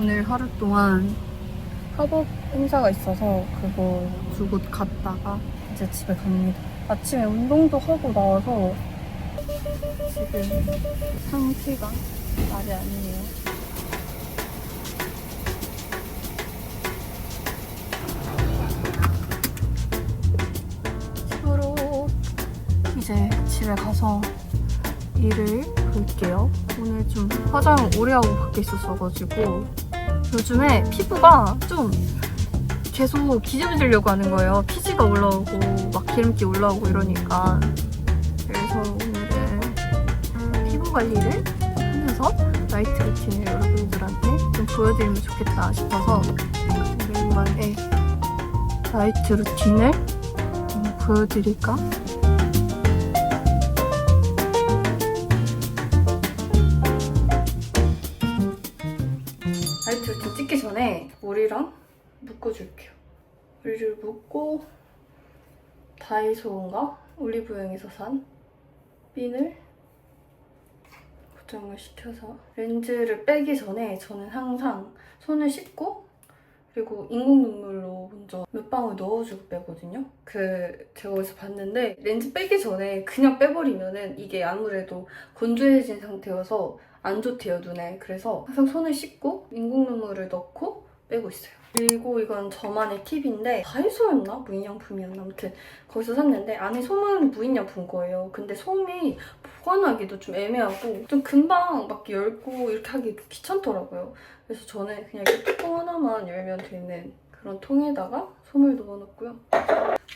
오늘 하루 동안 협업 행사가 있어서 그거 두고 갔다가 이제 집에 갑니다. 아침에 운동도 하고 나와서 지금 상태가 말이 아니에요. 집으로 이제 집에 가서 일을 볼게요. 오늘 좀 화장을 오래 하고 밖에 있었어가지고 요즘에 피부가 좀 계속 기름지려고 하는 거예요. 피지가 올라오고 막 기름기 올라오고 이러니까 그래서 오늘은 피부 관리를 하면서 나이트 루틴을 여러분들한테 좀 보여드리면 좋겠다 싶어서 오랜만에 나이트 루틴을 좀 보여드릴까 나이트 루틴 찍기 전에 머리랑 묶어줄게요. 머리를 묶고 다이소인가 올리브영에서 산 핀을 고정을 시켜서 렌즈를 빼기 전에 저는 항상 손을 씻고 그리고 인공 눈물로 먼저 몇 방울 넣어주고 빼거든요. 그 제가 어디서 봤는데 렌즈 빼기 전에 그냥 빼버리면은 이게 아무래도 건조해진 상태여서 안 좋대요 눈에. 그래서 항상 손을 씻고 인공 눈물을 넣고 빼고 있어요. 그리고 이건 저만의 팁인데 다이소였나 무인양품이었나 아무튼 거기서 샀는데 안에 솜은 무인양품 거예요. 근데 솜이 보관하기도 좀 애매하고 좀 금방 막 열고 이렇게 하기 귀찮더라고요. 그래서 저는 그냥 이렇게 뚜껑 하나만 열면 되는 그런 통에다가 솜을 넣어놓고요.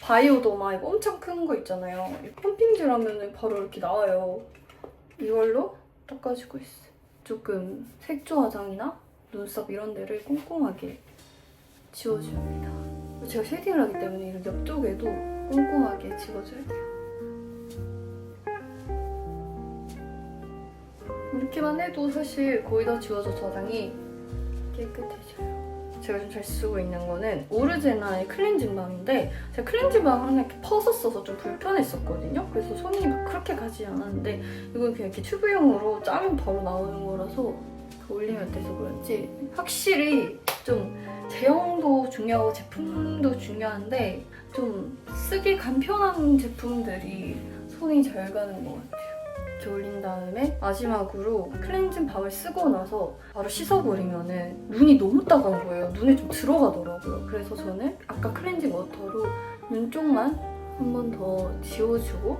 바이오도마 이거 엄청 큰 거 있잖아요. 이 펌핑질 하면은 바로 이렇게 나와요. 이걸로 닦아주고 있어요. 조금 색조 화장이나 눈썹 이런 데를 꼼꼼하게 지워줍니다. 제가 쉐딩을 하기 때문에 이렇게 옆쪽에도 꼼꼼하게 지워줘야 돼요. 이렇게만 해도 사실 거의 다 지워져서 화장이 깨끗해져요. 제가 좀잘 쓰고 있는 거는 오르제나의 클렌징 밤인데 제가 클렌징 밤을 항상 이렇게 퍼서 써서 좀 불편했었거든요. 그래서 손이 막 그렇게 가지 않았는데 이건 그냥 이렇게 튜브용으로 짜면 바로 나오는 거라서 그 올리면 돼서 그런지 확실히 좀 제형도 중요하고 제품도 중요한데 좀 쓰기 간편한 제품들이 손이 잘 가는 것 같아요. 이렇게 올린 다음에 마지막으로 클렌징 밤을 쓰고 나서 바로 씻어버리면은 눈이 너무 따가운 거예요. 눈에 좀 들어가더라고요. 그래서 저는 아까 클렌징 워터로 눈 쪽만 한 번 더 지워주고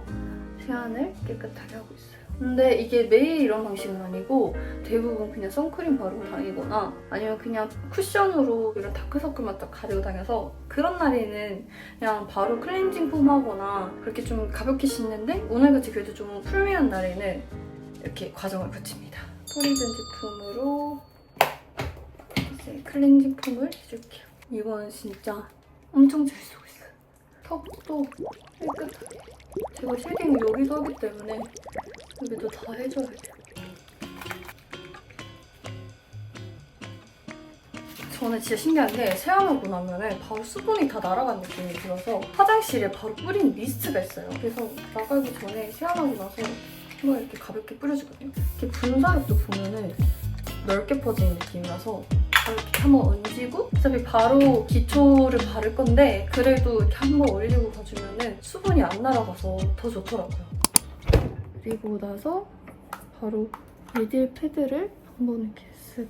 세안을 깨끗하게 하고 있어요. 근데 이게 매일 이런 방식은 아니고 대부분 그냥 선크림 바르고 다니거나 아니면 그냥 쿠션으로 이런 다크서클만 딱 가지고 다녀서 그런 날에는 그냥 바로 클렌징 폼 하거나 그렇게 좀 가볍게 씻는데 오늘같이 그래도 좀 풀미한 날에는 이렇게 과정을 거칩니다. 토리든 제품으로 이제 클렌징 폼을 해줄게요. 이거는 진짜 엄청 잘 쓰고 있어요. 턱도 깨끗하게. 제가 쉐딩을 여기서 하기 때문에 여기도 다 해줘야 돼요. 저는 진짜 신기한 게 세안하고 나면은 바로 수분이 다 날아간 느낌이 들어서 화장실에 바로 뿌리는 미스트가 있어요. 그래서 나가기 전에 세안하고 나서 한번 이렇게 가볍게 뿌려주거든요. 이렇게 분사력도 보면은 넓게 퍼지는 느낌이라서 이렇게 한번 얹이고 어차피 바로 기초를 바를 건데 그래도 이렇게 한번 올리고 가주면은 수분이 안 날아가서 더 좋더라고요. 그리고 나서 바로 미딜 패드를 한번 이렇게 쓱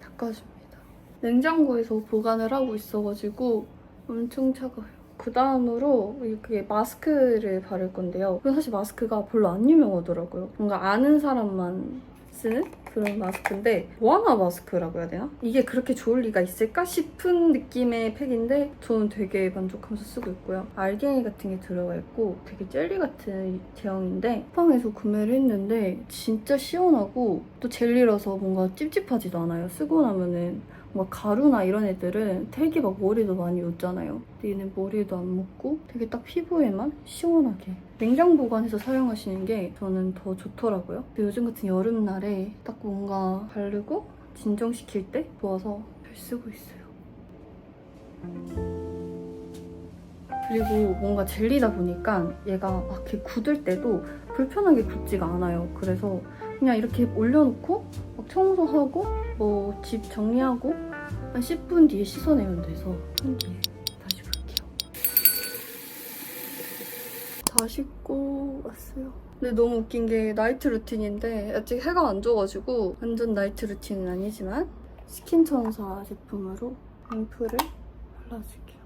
닦아줍니다. 냉장고에서 보관을 하고 있어가지고 엄청 차가워요. 그 다음으로 이렇게 마스크를 바를 건데요. 사실 마스크가 별로 안 유명하더라고요. 뭔가 아는 사람만 쓰는 그런 마스크인데 모아나 마스크라고 해야 되나? 이게 그렇게 좋을 리가 있을까 싶은 느낌의 팩인데 저는 되게 만족하면서 쓰고 있고요. 알갱이 같은 게 들어가 있고 되게 젤리 같은 제형인데 쿠팡에서 구매를 했는데 진짜 시원하고 또 젤리라서 뭔가 찝찝하지도 않아요. 쓰고 나면은 막 가루나 이런 애들은 되게 막 머리도 많이 웃잖아요. 근데 얘는 머리에도 안 묻고 되게 딱 피부에만 시원하게 냉장 보관해서 사용하시는 게 저는 더 좋더라고요. 근데 요즘 같은 여름날에 딱 뭔가 바르고 진정시킬 때 좋아서 잘 쓰고 있어요. 그리고 뭔가 젤리다 보니까 얘가 막 이렇게 굳을 때도 불편하게 굳지가 않아요. 그래서 그냥 이렇게 올려놓고 청소하고 뭐 집 정리하고 한 10분 뒤에 씻어내면 돼서 한 뒤에 다시 볼게요. 다 씻고 왔어요. 근데 너무 웃긴 게 나이트 루틴인데 아직 해가 안 져가지고 완전 나이트 루틴은 아니지만 스킨 천사 제품으로 앰플을 발라줄게요.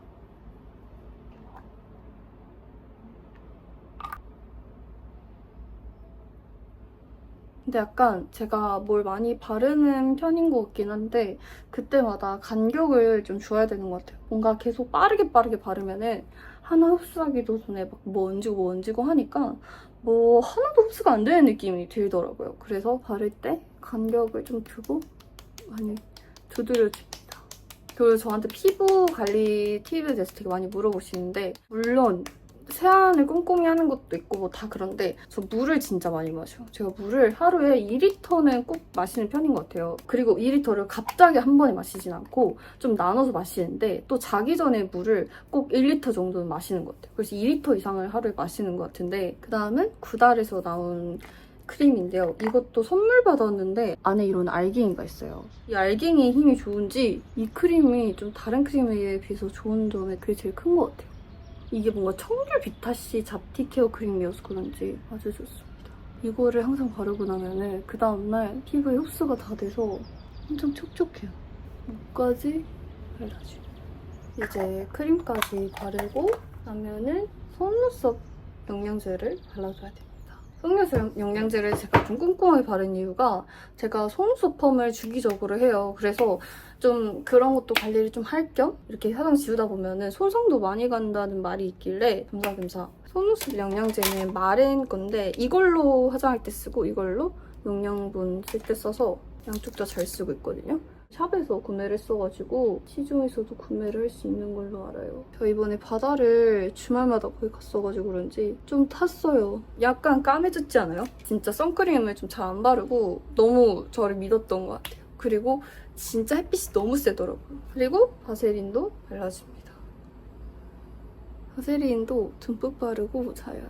근데 약간 제가 뭘 많이 바르는 편인 것 같긴 한데 그때마다 간격을 좀 줘야 되는 것 같아요. 뭔가 계속 빠르게 빠르게 바르면은 하나 흡수하기도 전에 막 뭐 얹고 뭐 얹고 하니까 뭐 하나도 흡수가 안 되는 느낌이 들더라고요. 그래서 바를 때 간격을 좀 두고 많이 두드려줍니다. 그리고 저한테 피부 관리 팁에 대해서 되게 많이 물어보시는데 물론 세안을 꼼꼼히 하는 것도 있고 뭐 다 그런데 저 물을 진짜 많이 마셔요. 제가 물을 하루에 2리터는 꼭 마시는 편인 것 같아요. 그리고 2리터를 갑자기 한 번에 마시진 않고 좀 나눠서 마시는데 또 자기 전에 물을 꼭 1리터 정도는 마시는 것 같아요. 그래서 2리터 이상을 하루에 마시는 것 같은데 그 다음은 구달에서 나온 크림인데요. 이것도 선물 받았는데 안에 이런 알갱이가 있어요. 이 알갱이의 힘이 좋은지 이 크림이 좀 다른 크림에 비해서 좋은 점이 그게 제일 큰 것 같아요. 이게 뭔가 청귤 비타씨 잡티 케어 크림이어서 그런지 아주 좋습니다. 이거를 항상 바르고 나면은 그 다음날 피부에 흡수가 다 돼서 엄청 촉촉해요. 목까지 발라줘요. 이제 크림까지 바르고 나면은 속눈썹 영양제를 발라줘야 됩니 다. 속눈썹 영양제를 제가 좀 꼼꼼하게 바른 이유가 제가 속눈썹 펌을 주기적으로 해요. 그래서 좀 그런 것도 관리를 좀 할 겸 이렇게 화장 지우다 보면은 손상도 많이 간다는 말이 있길래 겸사겸사 속눈썹 영양제는 마른 건데 이걸로 화장할 때 쓰고 이걸로 영양분 쓸 때 써서 양쪽 다 잘 쓰고 있거든요. 샵에서 구매를 했어가지고 시중에서도 구매를 할 수 있는 걸로 알아요. 저 이번에 바다를 주말마다 거의 갔어가지고 그런지 좀 탔어요. 약간 까매졌지 않아요? 진짜 선크림을 좀 잘 안 바르고 너무 저를 믿었던 것 같아요. 그리고 진짜 햇빛이 너무 세더라고요. 그리고 바세린도 발라줍니다. 바세린도 듬뿍 바르고 자요.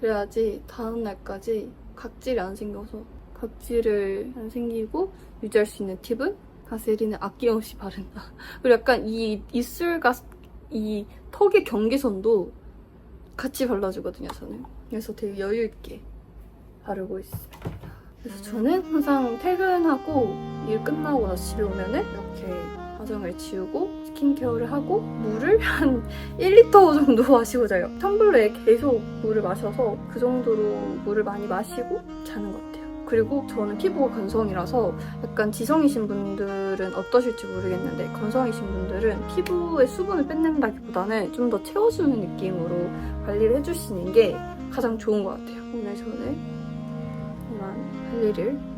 그래야지 다음날까지 각질이 안 생겨서 각질을 안 생기고 유지할 수 있는 팁은 바세린을 아낌없이 바른다. 그리고 약간 이 입술과 이 턱의 경계선도 같이 발라주거든요, 저는. 그래서 되게 여유있게 바르고 있습니다. 그래서 저는 항상 퇴근하고 일 끝나고 나서 집에 오면은 이렇게 화장을 지우고 스킨케어를 하고 물을 한 1리터 정도 마시고 자요. 텀블러에 계속 물을 마셔서 그 정도로 물을 많이 마시고 자는 것 같아요. 그리고 저는 피부가 건성이라서 약간 지성이신 분들은 어떠실지 모르겠는데 건성이신 분들은 피부의 수분을 뺏는다기보다는 좀 더 채워주는 느낌으로 관리를 해주시는 게 가장 좋은 것 같아요. 오늘 저는 이만 갑니다.